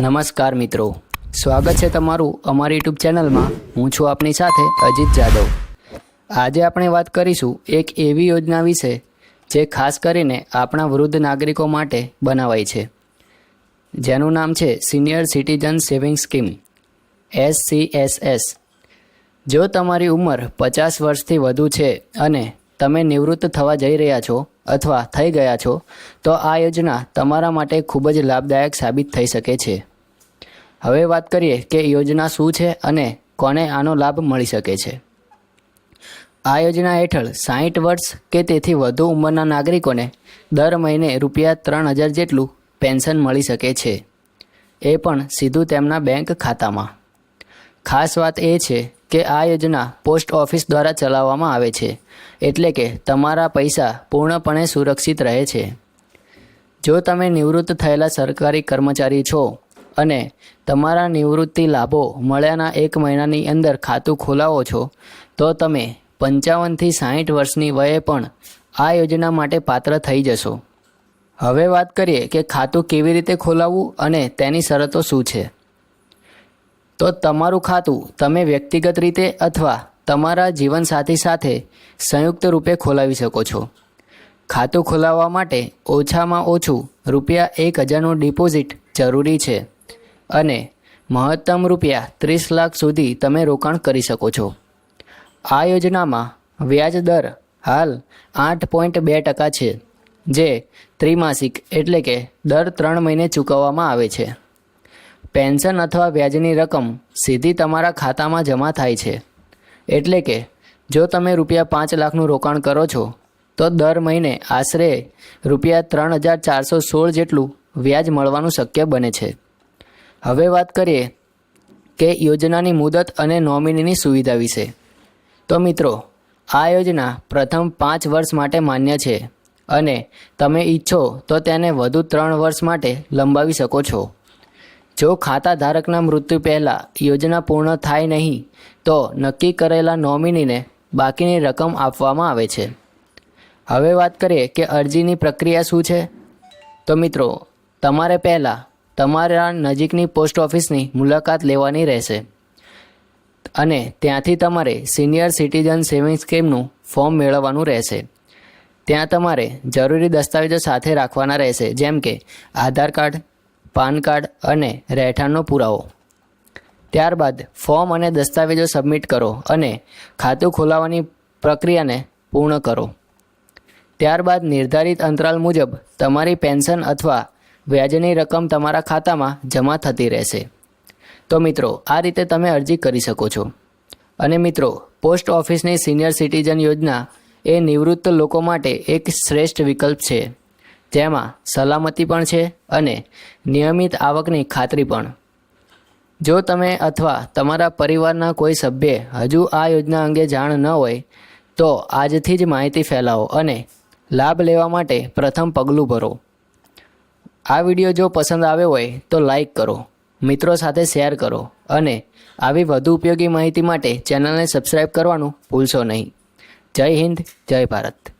નમસ્કાર મિત્રો. સ્વાગત છે તમારું અમારી યુટ્યુબ ચેનલમાં. હું છું આપની સાથે અજીત જાદવ. આજે આપણે વાત કરીશું એક એવી યોજના વિશે, જે ખાસ કરીને આપણા વૃદ્ધ નાગરિકો માટે બનાવાઈ છે. જેનું નામ છે senior citizen saving scheme S C S S જો તમારી ઉંમર પચાસ વર્ષથી વધુ છે અને તમે નિવૃત્ત થવા જઈ રહ્યા છો અથવા થઈ ગયા છો, તો આ યોજના તમારા માટે ખૂબ જ લાભદાયક સાબિત થઈ શકે છે. હવે વાત કરીએ કે યોજના શું છે અને કોને આનો લાભ મળી શકે છે. આ યોજના હેઠળ સાહીઠ વર્ષ કે તેથી વધુ ઉંમરના નાગરિકોને દર મહિને રૂપિયા ત્રણ હજાર જેટલું પેન્શન મળી શકે છે. એ પણ સીધું તેમના બેંક ખાતામાં. ખાસ વાત એ છે કે આ યોજના પોસ્ટ ઓફિસ દ્વારા ચલાવવામાં આવે છે, એટલે કે તમારા પૈસા પૂર્ણપણે સુરક્ષિત રહે છે. જો તમે નિવૃત્ત થયેલા સરકારી કર્મચારી છો અને તમારા નિવૃત્તિ લાભો મળ્યાના એક મહિનાની અંદર ખાતું ખોલાવો છો, તો તમે પંચાવનથી સાહીઠ વર્ષની વયે પણ આ યોજના માટે પાત્ર થઈ જશો. હવે વાત કરીએ કે ખાતું કેવી રીતે ખોલાવવું અને તેની શરતો શું છે. તો તમારું ખાતું તમે વ્યક્તિગત રીતે અથવા તમારા જીવનસાથી સાથે સંયુક્ત રૂપે ખોલાવી શકો છો. ખાતું ખોલાવવા માટે ઓછામાં ઓછું રૂપિયા એક હજારનું ડિપોઝિટ જરૂરી છે અને મહત્તમ રૂપિયા ત્રીસ લાખ સુધી તમે રોકાણ કરી શકો છો. આ યોજનામાં વ્યાજ દર હાલ આઠ પોઈન્ટ બે ટકા છે, જે ત્રિમાસિક એટલે કે દર ત્રણ મહિને ચૂકવવામાં આવે છે. પેન્શન અથવા વ્યાજની રકમ સીધી તમારા ખાતામાં જમા થાય છે. એટલે કે, જો તમે રૂપિયા પાંચ લાખનું રોકાણ કરો છો, તો દર મહિને આશરે રૂપિયા ત્રણ હજાર ચારસો સોળ જેટલું વ્યાજ મળવાનું શક્ય બને છે. હવે વાત કરીએ કે યોજનાની મુદત અને નોમિનીની સુવિધા વિશે. તો મિત્રો, આ યોજના પ્રથમ પાંચ વર્ષ માટે માન્ય છે અને તમે ઈચ્છો તો તેને વધુ ત્રણ વર્ષ માટે લંબાવી શકો છો. જો ખાતા ધારકના મૃત્યુ પહેલાં યોજના પૂર્ણ થાય નહીં, તો નક્કી કરેલા નોમિનીને બાકીની રકમ આપવામાં આવે છે. હવે વાત કરીએ કે અરજીની પ્રક્રિયા શું છે? તો મિત્રો, તમારે પહેલાં તમારા નજીકની પોસ્ટ ઓફિસની મુલાકાત લેવાની રહેશે અને ત્યાંથી તમારે સિનિયર સિટીઝન સેવિંગ સ્કીમનું ફોર્મ મેળવવાનું રહેશે. ત્યાં તમારે જરૂરી દસ્તાવેજો સાથે રાખવાના રહેશે, જેમ કે આધાર કાર્ડ પાન કાર્ડ અને રહેઠાણનો પુરાવો. ત્યારબાદ ફોર્મ અને દસ્તાવેજો સબમિટ કરો અને ખાતું ખોલાવવાની પ્રક્રિયાને પૂર્ણ કરો. ત્યારબાદ નિર્ધારિત અંતરાલ મુજબ તમારી પેન્શન અથવા વ્યાજની રકમ તમારા ખાતામાં જમા થતી રહેશે. તો મિત્રો, આ રીતે તમે અરજી કરી શકો છો. અને મિત્રો, પોસ્ટ ઓફિસની સિનિયર સિટીઝન યોજના એ નિવૃત્ત લોકો માટે એક શ્રેષ્ઠ વિકલ્પ છે. જેમાં સલામતી પણ છે અને નિયમિત આવકની ખાતરી પણ. જો તમે અથવા તમારા પરિવારના કોઈ સભ્ય હજુ આ યોજના અંગે જાણ ન હોય, તો આજથી જ માહિતી ફેલાવો અને લાભ લેવા માટે પ્રથમ પગલું ભરો. આ વીડિયો જો પસંદ આવ્યો હોય, તો લાઈક કરો, મિત્રો સાથે શેર કરો અને આવી વધુ ઉપયોગી માહિતી માટે ચેનલને સબસ્ક્રાઈબ કરવાનું ભૂલશો નહીં. જય હિન્દ, જય ભારત.